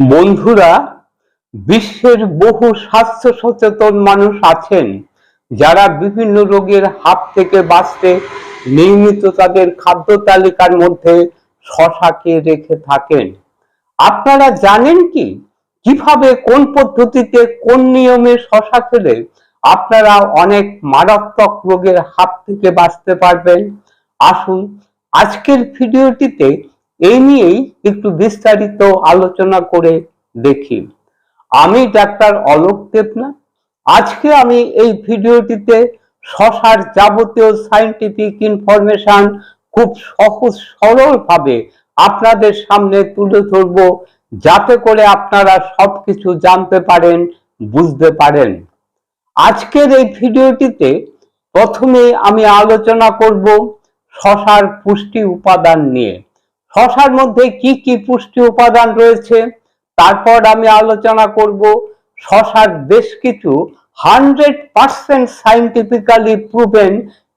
বন্ধুরা, বিশ্বের বহু স্বাস্থ্য সচেতন মানুষ আছেন যারা বিভিন্ন রোগের হাত থেকে বাঁচতে নিয়মিত তাদের খাদ্য তালিকার মধ্যে শশাকে রেখে থাকেন। আপনারা জানেন কি? কীভাবে, কোন পদ্ধতিতে, কোন নিয়মে শশা খেলে আপনারা অনেক মারাত্মক রোগের হাত থেকে বাঁচতে পারবেন? আসুন আজকের ভিডিওটিতে এই নিয়েই একটু বিস্তারিত আলোচনা করে দেখি। আমি ডাক্তার অলোক দেবনাথ। আজকে আমি এই ভিডিওটিতে শশার যাবতীয় সাইন্টিফিক ইনফরমেশন খুব সহজ সরল ভাবে আপনাদের সামনে তুলে ধরব, যাতে করে আপনারা সবকিছু জানতে পারেন, বুঝতে পারেন। আজকের এই ভিডিওটিতে প্রথমে আমি আলোচনা করব শশার পুষ্টি উপাদান নিয়ে। শশার মধ্যে কি কি পুষ্টি উপাদান রয়েছে? তারপর আমি আলোচনা করব শশার বেশ কিছু hundred percent scientifically proven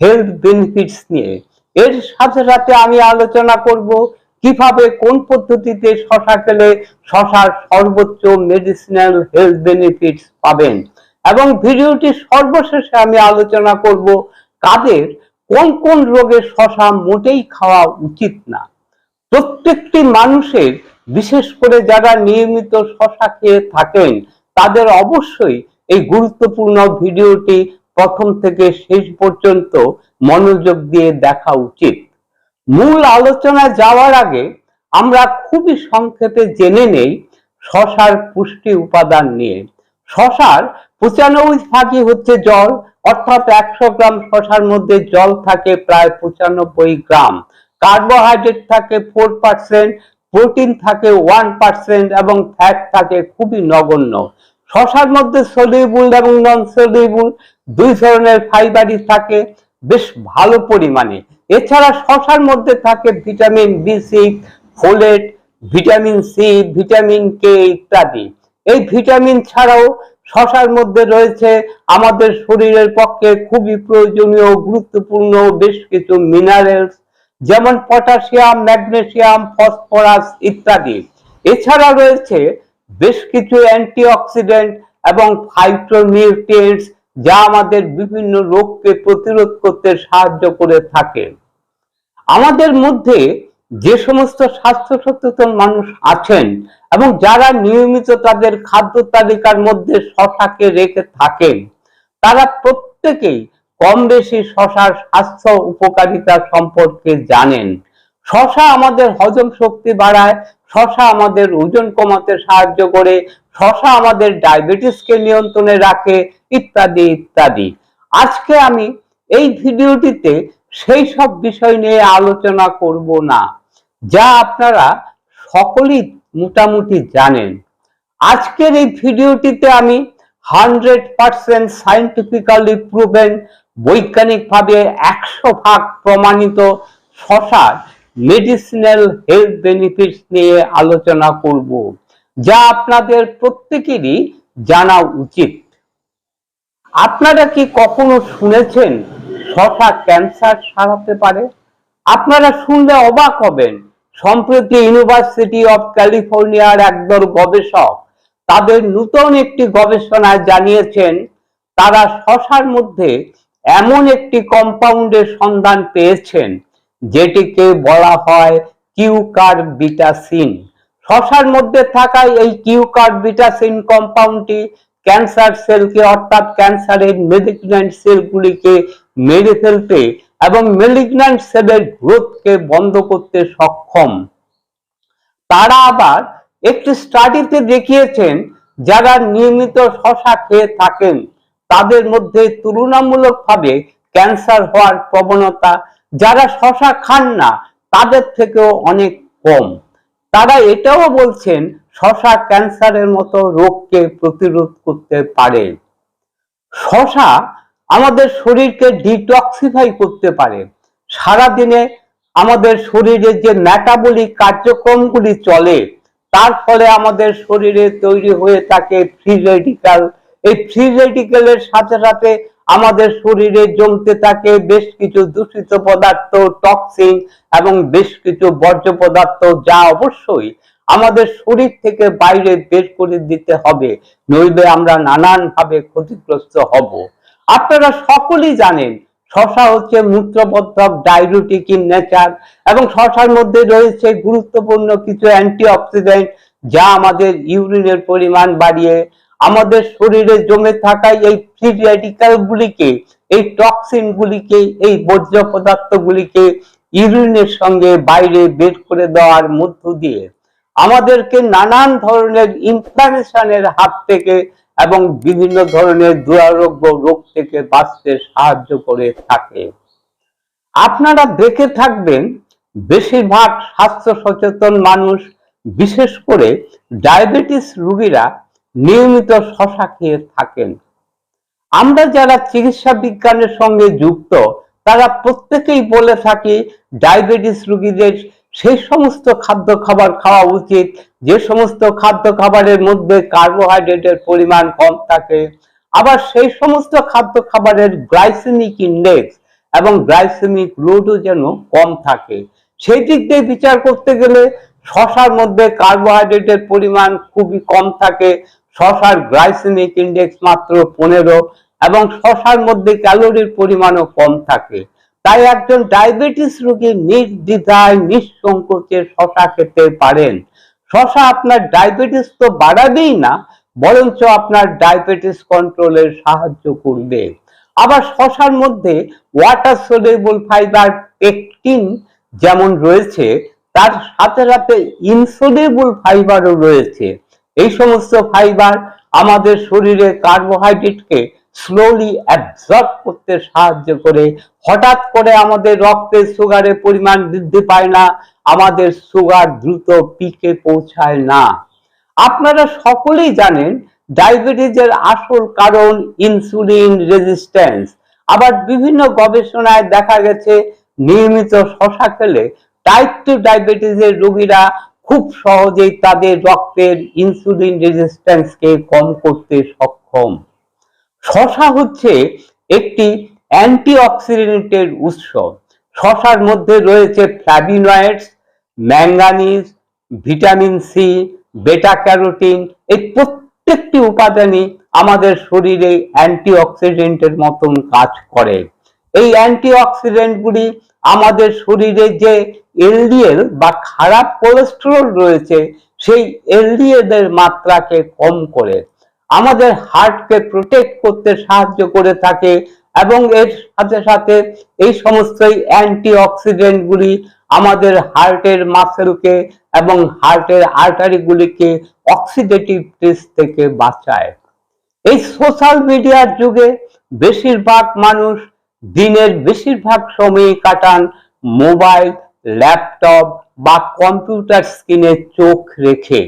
health benefits নিয়ে। এর সাথে সাথে আমি আলোচনা করব কীভাবে কোন পদ্ধতিতে শশা খেলে শশার সর্বোচ্চ মেডিসিনাল হেলথ বেনিফিটস পাবেন। এবং ভিডিওটি সর্বশেষে আমি আলোচনা করব কাদের কোন কোন রোগের শশা মোটেই খাওয়া উচিত না। প্রত্যেকটি মানুষের, বিশেষ করে যারা নিয়মিত শশা খেয়ে থাকেন, তাদের অবশ্যই এই গুরুত্বপূর্ণ ভিডিওটি প্রথম থেকে শেষ পর্যন্ত মনোযোগ দিয়ে দেখা উচিত। মূল আলোচনায় যাওয়ার আগে আমরা খুবই সংক্ষেপে জেনে নেই শশার পুষ্টি উপাদান নিয়ে। শশার পঁচানব্বই ভাগই হচ্ছে জল, অর্থাৎ একশো গ্রাম শশার মধ্যে জল থাকে প্রায় পঁচানব্বই গ্রাম। কার্বোহাইড্রেট থাকে ফোর পার্সেন্ট প্রোটিন থাকে ওয়ান পার্সেন্ট এবং ফ্যাট থাকে খুবই নগণ্য। শশার মধ্যে সলিউবল এবং নন সলিউবল দুই ধরনের ফাইবারই থাকে, বেশ ভালো পরিমাণে। এছাড়া শশার মধ্যে থাকে vitamin B six folate vitamin C vitamin K ইত্যাদি। এই ভিটামিন ছাড়াও শশার মধ্যে রয়েছে আমাদের শরীরের পক্ষে খুবই প্রয়োজনীয়, গুরুত্বপূর্ণ বেশ কিছু মিনারেলস যেমন পটাশিয়াম ম্যাগনেসিয়াম ফসফরাস ইত্যাদি। এছাড়া রয়েছে বেশ কিছু অ্যান্টিঅক্সিডেন্ট এবং ফাইটোনিউট্রিয়েন্টস যা আমাদের বিভিন্ন রোগকে প্রতিরোধ করতে সাহায্য করে থাকে। আমাদের মধ্যে যে সমস্ত স্বাস্থ্য সচেতন মানুষ আছেন এবং যারা নিয়মিত তাদের খাদ্য তালিকার মধ্যে শশাকে রেখে থাকেন, তারা প্রত্যেকেই কম বেশি শশার স্বাস্থ্য উপকারিতা সম্পর্কে জানেন। শশা আমাদের হজম শক্তি বাড়ায়, শশা আমাদের ওজন কমাতে সাহায্য করে, শশা আমাদের ডায়াবেটিসকে নিয়ন্ত্রণে রাখে, ইত্যাদি ইত্যাদি। আজকে আমি এই ভিডিওটিতে সেই সব বিষয় নিয়ে আলোচনা করব না, যা আপনারা সকলেই মোটামুটি জানেন। আজকের এই ভিডিওটিতে আমি হান্ড্রেড পার্সেন্ট সাইন্টিফিক্যালি প্রুভেন বৈজ্ঞানিকভাবে একশো ভাগ প্রমাণিত শশার মেডিসিনাল হেলথ বেনিফিটস নিয়ে আলোচনা করব, যা আপনাদের প্রত্যেকেরই জানা উচিত। আপনারা কি কখনো শুনেছেন শশা ক্যান্সার সারাতে পারে? আপনারা শুনলে অবাক হবেন। সম্প্রতি ইউনিভার্সিটি অফ ক্যালিফোর্নিয়ার একদল গবেষক তাদের নূতন একটি গবেষণায় জানিয়েছেন, তারা শশার মধ্যে এমন একটি কম্পাউন্ডের সন্ধান পেয়েছেন, যেটিকে বলা হয় কিউকার বিটাসিন। শশার মধ্যে থাকা এই কিউকার বিটাসিন কম্পাউন্ডটি ক্যান্সার সেলকে অর্থাৎ ক্যান্সারের মেলিগন্যান্ট সেলগুলিকে মেরে ফেলতে এবং মেলিগন্যান্ট সেলের গ্রোথকে বন্ধ করতে সক্ষম। তারা আবার একটি স্টাডিতে দেখিয়েছেন, যারা নিয়মিত শশা খেয়ে থাকেন। তাদের মধ্যে তুলনামূলকভাবে ক্যান্সার হওয়ার প্রবণতা যারা শশা খান না, তাদের থেকেও অনেক কম। তারা এটাও বলছেন, শশা ক্যান্সারের মতো রোগকে প্রতিরোধ করতে পারে। শশা আমাদের শরীরকে ডিটক্সিফাই করতে পারে। সারা দিনে আমাদের শরীরে যে ম্যাটাবলিক কার্যক্রমগুলি চলে, তার ফলে আমাদের শরীরে তৈরি হয়ে থাকে ফ্রি রেডিক্যাল এই ফ্রি রেডিক্যালের সাথে সাথে আমাদের শরীরে জমতে থাকে বেশ কিছু দূষিত পদার্থ টক্সিন এবং বেশ কিছু বর্জ্য পদার্থ যা অবশ্যই আমাদের শরীর থেকে বাইরে বের করে দিতে হবে, নইলে আমরা নানান ভাবে ক্ষতিগ্রস্ত হব। আপনারা সকলেই জানেন, শশা হচ্ছে মূত্রবর্ধক ডায়বেটিক ইন নেচার এবং শশার মধ্যে রয়েছে গুরুত্বপূর্ণ কিছু অ্যান্টিঅক্সিডেন্ট যা আমাদের ইউরিনের পরিমাণ বাড়িয়ে আমাদের শরীরে জমে থাকা এই ফ্রি রেডিক্যাল গুলিকে, এই টক্সিন গুলিকে, এই বর্জ্য পদার্থ গুলিকে ইউরিনের সঙ্গে বাইরে বের করে দেওয়ার মধ্য দিয়ে আমাদেরকে নানান ধরনের ইনফ্লামেশনের হাত থেকে এবং বিভিন্ন ধরনের দুরারোগ্য রোগ থেকে বাঁচতে সাহায্য করে থাকে। আপনারা দেখে থাকবেন, বেশিরভাগ স্বাস্থ্য সচেতন মানুষ, বিশেষ করে ডায়াবেটিস রোগীরা নিয়মিত শশা খেয়ে থাকেন। আমরা যারা চিকিৎসা বিজ্ঞানের সঙ্গে যুক্ত, তারা প্রত্যেকেই বলে থাকি, ডায়াবেটিস রোগীদের সেই সমস্ত খাদ্য খাবার খাওয়া উচিত। যে সমস্ত খাদ্য খাবারের মধ্যে কার্বোহাইড্রেটের পরিমাণ কম থাকে, আবার সেই সমস্ত খাদ্য খাবারের গ্লাইসেমিক ইন্ডেক্স এবং গ্লাইসেমিক লোডও যেন কম থাকে। সেই দিক দিয়ে বিচার করতে গেলে শশার মধ্যে কার্বোহাইড্রেটের পরিমাণ খুবই কম থাকে। শশার গ্লাইসেমিক ইন্ডেক্স মাত্র পনেরো এবং শশার মধ্যে ক্যালোরির পরিমাণও কম থাকে। তাই একজন ডায়াবেটিস রোগী নির্দ্বিধায় নিঃসংকোচে শশা খেতে পারেন। শশা আপনার ডায়াবেটিস তো বাড়াবেই না, বরঞ্চ আপনার ডায়াবেটিস কন্ট্রোলে সাহায্য করবে। আবার শশার মধ্যে ওয়াটার সোলেবল ফাইবার পেকটিন যেমন রয়েছে তার সাথে সাথে ইনসোলেবল ফাইবারও রয়েছে। এই সমস্ত ফাইবার আমাদের শরীরে কার্বোহাইড্রেটকে স্লোলি অ্যাবজর্ব করতে সাহায্য করে। হঠাৎ করে আমাদের রক্তে সুগারের পরিমাণ বৃদ্ধি পায় না, আমাদের সুগার দ্রুত পিকে পৌঁছায় না। আপনারা সকলেই জানেন ডায়াবেটিসের আসল কারণ ইনসুলিন রেজিস্ট্যান্স আবার বিভিন্ন গবেষণায় দেখা গেছে, নিয়মিত শশা খেলে টাইপ টু ডায়াবেটিসের রোগীরা খুব সহজেই তাদের রক্তের ইনসুলিন রেজিস্ট্যান্সকে কম করতে সক্ষম। শশা হচ্ছে একটি অ্যান্টিঅক্সিডেন্টের উৎস। শশার মধ্যে রয়েছে flavonoids manganese vitamin C beta carotene এই প্রত্যেকটি উপাদানই আমাদের শরীরে অ্যান্টিঅক্সিডেন্টের মতন কাজ করে। এই অ্যান্টিঅক্সিডেন্টগুলি আমাদের শরীরে যে এলডিএল বা খারাপ কোলেস্টেরল রয়েছে, সেই এলডিএল এর মাত্রাকে কম করে। আমাদের হার্টকে প্রোটেক্ট করতে সাহায্য করে থাকে এবং এর সাথে সাথে এই সমস্ত অ্যান্টি অক্সিডেন্ট গুলি আমাদের হার্টের মাসেলকে এবং হার্টের আর্টারি গুলিকে অক্সিডেটিভ টেস্ট থেকে বাঁচায়। এই সোশ্যাল মিডিয়ার যুগে বেশিরভাগ মানুষ দিনের বেশিরভাগ সময় কাটান মোবাইল ল্যাপটপ বা কম্পিউটার স্ক্রিনে চোখ রেখে।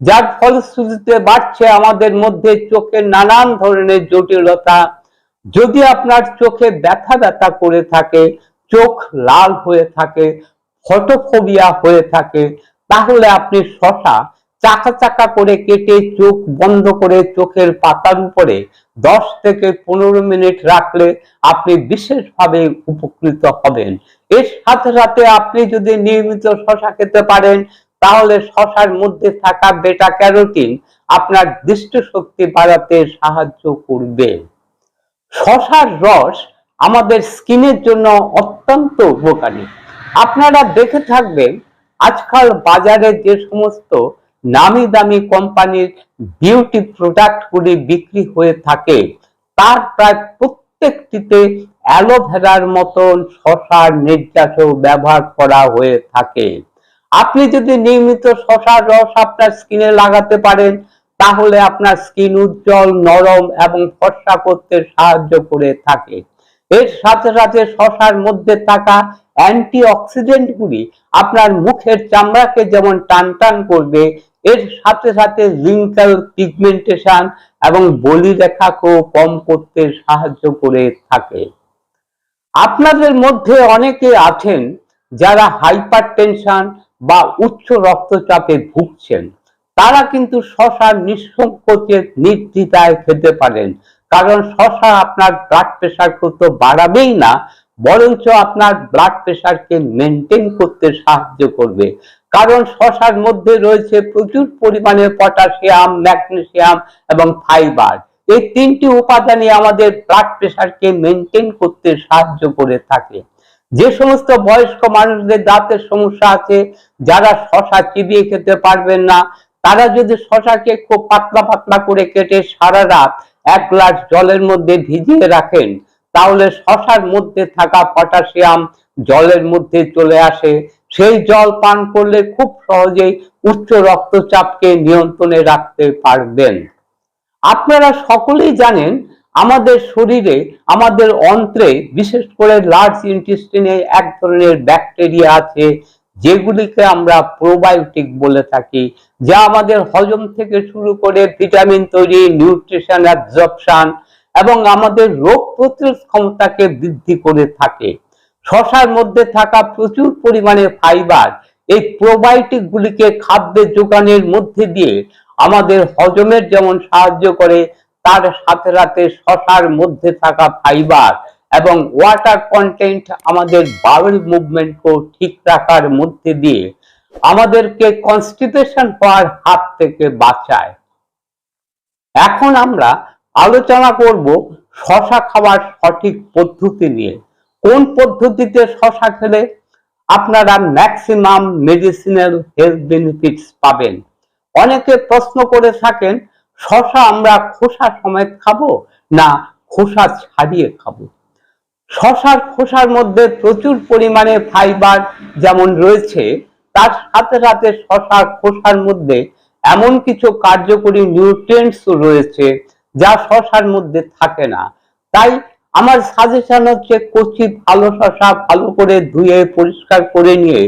যার ফলশ্রুতিতে বাড়ছে আমাদের মধ্যে চোখের নানান ধরনের জটিলতা। যদি আপনার চোখে ব্যথা ব্যথা করে থাকে, চোখ লাল হয়ে থাকে ফটোফোবিয়া হয়ে থাকে, তাহলে আপনি শশা চাকা চাকা করে কেটে চোখ বন্ধ করে চোখের পাতার উপরে দশ থেকে পনেরো মিনিট রাখলে আপনি বিশেষভাবে উপকৃত হবেন। এর সাথে সাথে আপনি যদি নিয়মিত শশা খেতে পারেন, তাহলে শশার মধ্যে থাকা বেটা ক্যারোটিন আপনার দৃষ্টিশক্তি বাড়াতে সাহায্য করবে। শশার রস আমাদের স্কিনের জন্য অত্যন্ত উপকারী। আপনারা দেখে থাকবেন, আজকাল বাজারে যে সমস্ত নামি দামি কোম্পানির বিউটি প্রোডাক্টগুলি বিক্রি হয়ে থাকে, তার প্রায় প্রত্যেকটিতে অ্যালোভেরার মতন শশার নির্যাসও ব্যবহার করা হয়ে থাকে। আপনি যদি নিয়মিত শশার রস আপনার স্কিনে লাগাতে পারেন, তাহলে আপনার স্কিন উজ্জ্বল, নরম এবং ফর্সা করতে সাহায্য করে থাকে। এর সাথে সাথে শশার মধ্যে থাকা অ্যান্টি অক্সিডেন্ট গুলি আপনার মুখের চামড়াকে যেমন টান টান করবে, এর সাথে সাথে রিঙ্কেল পিগমেন্টেশন এবং বলি রেখাকেও কম করতে সাহায্য করে থাকে। আপনাদের মধ্যে অনেকে আছেন যারা হাইপার টেনশন বা উচ্চ রক্তচাপে ভুগছেন। তারা কিন্তু শশা নিঃসংকোচে নির্দ্বিধায় খেতে পারেন। কারণ শশা আপনার ব্লাড প্রেশার তো বাড়াবেই না বরঞ্চ আপনার ব্লাড প্রেশারকে মেনটেন করতে সাহায্য করবে। কারণ শশার মধ্যে রয়েছে প্রচুর পরিমাণে পটাশিয়াম ম্যাগনেশিয়াম এবং ফাইবার। এই তিনটি উপাদানই আমাদের ব্লাড প্রেশারকে মেনটেন করতে সাহায্য করে থাকে। যে সমস্ত বয়স্ক মানুষদের দাঁতের সমস্যা আছে, যারা শশা চিবিয়ে খেতে পারবেন না, তারা যদি শশাকে খুব পাতলা পাতলা করে কেটে সারা রাত এক গ্লাস জলের মধ্যে ভিজিয়ে রাখেন তাহলে শশার মধ্যে থাকা পটাশিয়াম জলের মধ্যে চলে আসে। সেই জল পান করলে খুব সহজেই উচ্চ রক্তচাপকে নিয়ন্ত্রণে রাখতে পারবেন। আপনারা সকলেই জানেন, আমাদের শরীরে, আমাদের অন্ত্রে, বিশেষ করে লার্জ ইন্টেস্টিনে এক ধরনের ব্যাকটেরিয়া আছে, যেগুলিকে আমরা প্রোবায়োটিক বলে থাকি, যা আমাদের হজম থেকে শুরু করে ভিটামিন তৈরি নিউট্রিশন অ্যাবজর্পশন এবং আমাদের রোগ প্রতিরোধ ক্ষমতাকে বৃদ্ধি করে থাকে। শশার মধ্যে থাকা প্রচুর পরিমাণে ফাইবার এই প্রোবায়োটিক গুলিকে খাদ্যে যোগানের মধ্যে দিয়ে আমাদের হজমের যেমন সাহায্য করে, তার সাথে সাথে শশার মধ্যে থাকা ফাইবার এবং ওয়াটার কন্টেন্ট আমাদের বাউল মুভমেন্টকেও ঠিক রাখার মধ্যে দিয়ে আমাদেরকে কনস্টিপেশন হওয়ার হাত থেকে বাঁচায়। এখন আমরা আলোচনা করব শশা খাওয়ার সঠিক পদ্ধতি নিয়ে। কোন পদ্ধতিতে শশা খেলে আপনারা ম্যাক্সিমাম মেডিসিনাল হেলথ বেনিফিটস পাবেন? অনেকে প্রশ্ন করে থাকেন, শশা আমরা খোসা সমেত খাব না খোসা ছাড়িয়ে খাব? শশার খোসার মধ্যে প্রচুর পরিমাণে ফাইবার যেমন রয়েছে, তার সাথে সাথে শশার খোসার মধ্যে এমন কিছু কার্যকরী নিউট্রিয়েন্টস রয়েছে যা শশার মধ্যে থাকে না। তাই আমার সাজেশন হচ্ছে কচি ভালো শশা ভালো করে ধুয়ে, পরিষ্কার করে নিয়ে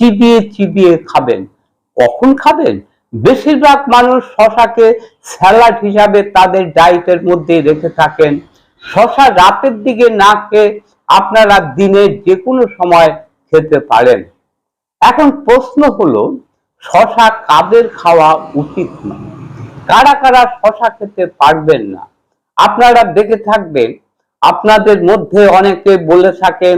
চিবিয়ে চিবিয়ে খাবেন। কখন খাবেন? বেশিরভাগ মানুষ শশাকে স্যালাড হিসাবে তাদের ডায়েটের মধ্যে রেখে থাকেন। শশা রাতের দিকে না খেয়ে আপনারা দিনের যে কোনো সময় খেতে পারেন। এখন প্রশ্ন হলো, শশা কাদের খাওয়া উচিত না কারা কারা শশা খেতে পারবেন না? আপনারা দেখে থাকবেন, আপনাদের মধ্যে অনেকে বলে থাকেন,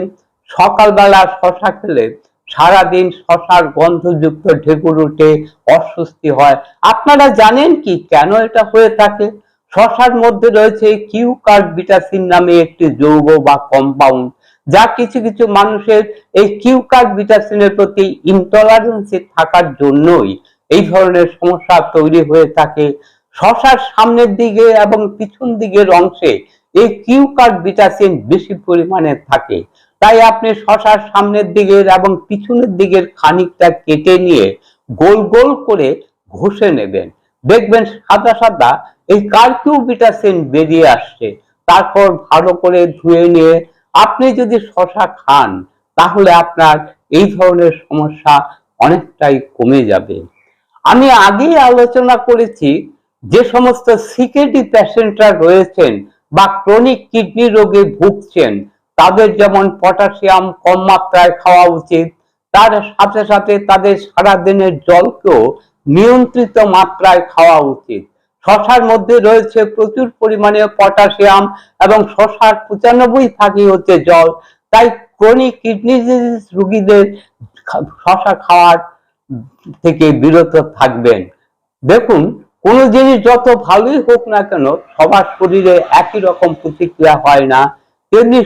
সকালবেলা শশা খেলে সারাদিন শশার গন্ধযুক্ত ঢেকুর উঠে অস্বস্তি হয়। আপনারা জানেন কি কেন এটা হয়ে থাকে? শশার মধ্যে রয়েছে কিউকার্ড বিটাসিন নামে একটি যৌগ বা কম্পাউন্ড যা কিছু কিছু মানুষের এই কিউকার্ড বিটাসিনের প্রতি ইনটলারেন্সি থাকার জন্যই এই ধরনের সমস্যা তৈরি হয়ে থাকে শশার সামনের দিকে এবং পিছন দিকের অংশে। এই কিউকার্ড বিটাসিন বেশি পরিমাণে থাকে। তাই আপনি শশার সামনের দিকের এবং পিছনের দিকের খানিকটা কেটে নিয়ে গোল গোল করে ঘষে নেবেন। দেখবেন সাদা সাদা এই কার্কিউবিটাসিন বেরিয়ে আসছে। তারপর ভালো করে ধুয়ে নিয়ে আপনি যদি শশা খান, তাহলে আপনার এই ধরনের সমস্যা অনেকটাই কমে যাবে। আমি আগেই আলোচনা করেছি যে সমস্ত সিকেডি প্যাশেন্টরা রয়েছেন বা ক্রনিক কিডনি রোগে ভুগছেন, তাদের যেমন পটাশিয়াম কম মাত্রায় খাওয়া উচিত, তার সাথে সাথে তাদের সারাদিনের জলকেও নিয়ন্ত্রিত মাত্রায় খাওয়া উচিত। শশার মধ্যে রয়েছে প্রচুর পরিমাণে পটাশিয়াম এবং শশার পঁচানব্বই ভাগই হচ্ছে জল, তাই ক্রনিক কিডনি ডিজিজ রোগীদের শশা খাওয়ার থেকে বিরত থাকবেন। দেখুন, কোনো জিনিস যত ভালোই হোক না কেন, সবার শরীরে একই রকম প্রতিক্রিয়া হয় না। তেমনি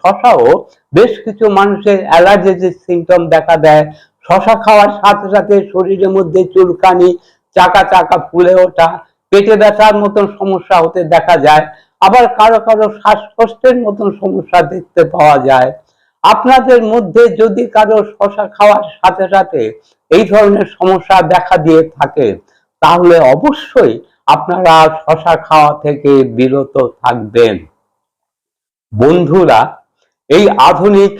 শশাও বেশ কিছু মানুষের অ্যালার্জির সিমটম দেখা দেয়। শশা খাওয়ার সাথে সাথে শরীরের মধ্যে চুলকানি, চাকা চাকা ফুলে ওঠা, পেটে ব্যথার মতন সমস্যা হতে দেখা যায়। আবার কারও কারও শ্বাসকষ্টের মতন সমস্যা দেখতে পাওয়া যায়। আপনাদের মধ্যে যদি কারও শশা খাওয়ার সাথে সাথে এই ধরনের সমস্যা দেখা দিয়ে থাকে, তাহলে অবশ্যই আপনারা শশা খাওয়া থেকে বিরত থাকবেন। বন্ধুরা, এই আধুনিক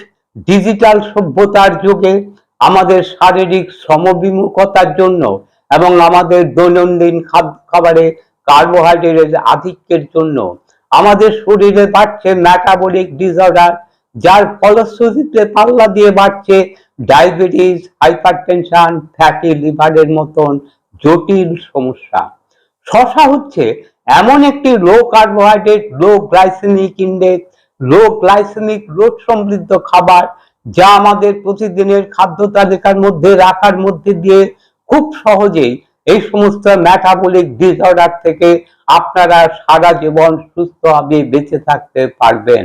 ডিজিটাল সভ্যতার যুগে আমাদের শারীরিক শ্রমবিমুখতার জন্য এবং আমাদের দৈনন্দিন খাবারে কার্বোহাইড্রেটের আধিক্যের জন্য আমাদের শরীরে বাড়ছে ম্যাটাবলিক ডিসঅর্ডার যার ফলশ্রুতিতে পাল্লা দিয়ে বাড়ছে ডায়াবেটিস, হাইপারটেনশন, ফ্যাটি লিভারের মতন জটিল সমস্যা। শশা হচ্ছে এমন একটি low carbohydrate, low glycemic index, low glycemic load সমৃদ্ধ খাবার যা আমাদের প্রতিদিনের খাদ্য তালিকার মধ্যে রাখার মধ্যে দিয়ে খুব সহজেই এই সমস্ত ম্যাটাবলিক ডিসঅর্ডার থেকে আপনারা সারা জীবন সুস্থভাবে বেঁচে থাকতে পারবেন।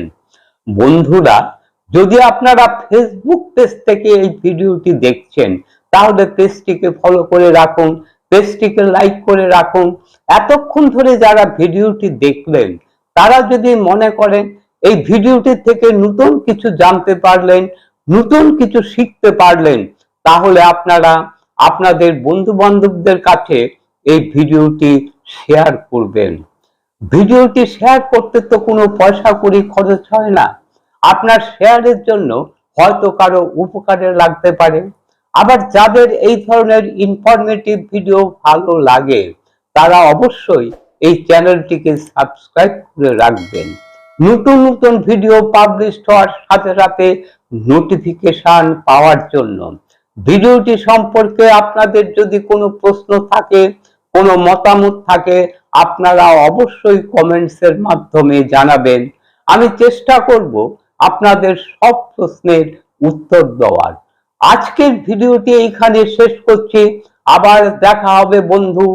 বন্ধুরা যদি আপনারা ফেসবুক পেজ থেকে এই ভিডিওটি দেখছেন, তাহলে পেজটিকে ফলো করে রাখুন পেজটিকে লাইক করে রাখুন। এতক্ষণ ধরে যারা ভিডিওটি দেখলেন, তারা যদি মনে করেন এই ভিডিওটি থেকে নতুন কিছু জানতে পারলেন, নতুন কিছু শিখতে পারলেন, তাহলে আপনারা আপনাদের বন্ধু বান্ধবদের কাছে এই ভিডিওটি শেয়ার করবেন। ভিডিওটি শেয়ার করতে তো কোনো পয়সা করি খরচ হয় না। আপনার শেয়ারের জন্য হয়তো কারও উপকারে লাগতে পারে। আবার যাদের এই ধরনের ইনফরমেটিভ ভিডিও ভালো লাগে, তারা অবশ্যই এই চ্যানেলটিকে সাবস্ক্রাইব করে রাখবেন। নতুন নতুন ভিডিও পাবলিশ হওয়ার সাথে সাথে নোটিফিকেশন পাওয়ার জন্য। ভিডিওটি সম্পর্কে আপনাদের যদি কোনো প্রশ্ন থাকে, কোনো মতামত থাকে, আপনারা অবশ্যই কমেন্টসের মাধ্যমে জানাবেন। আমি চেষ্টা করব আপনাদের সব প্রশ্নের উত্তর দেওয়ার। আজকের ভিডিওটি এইখানে শেষ করছি। আবার দেখা হবে বন্ধু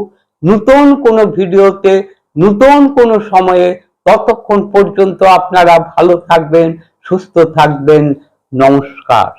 নতুন কোনো ভিডিওতে, নতুন কোনো সময়ে। ততক্ষণ পর্যন্ত আপনারা ভালো থাকবেন, সুস্থ থাকবেন। নমস্কার।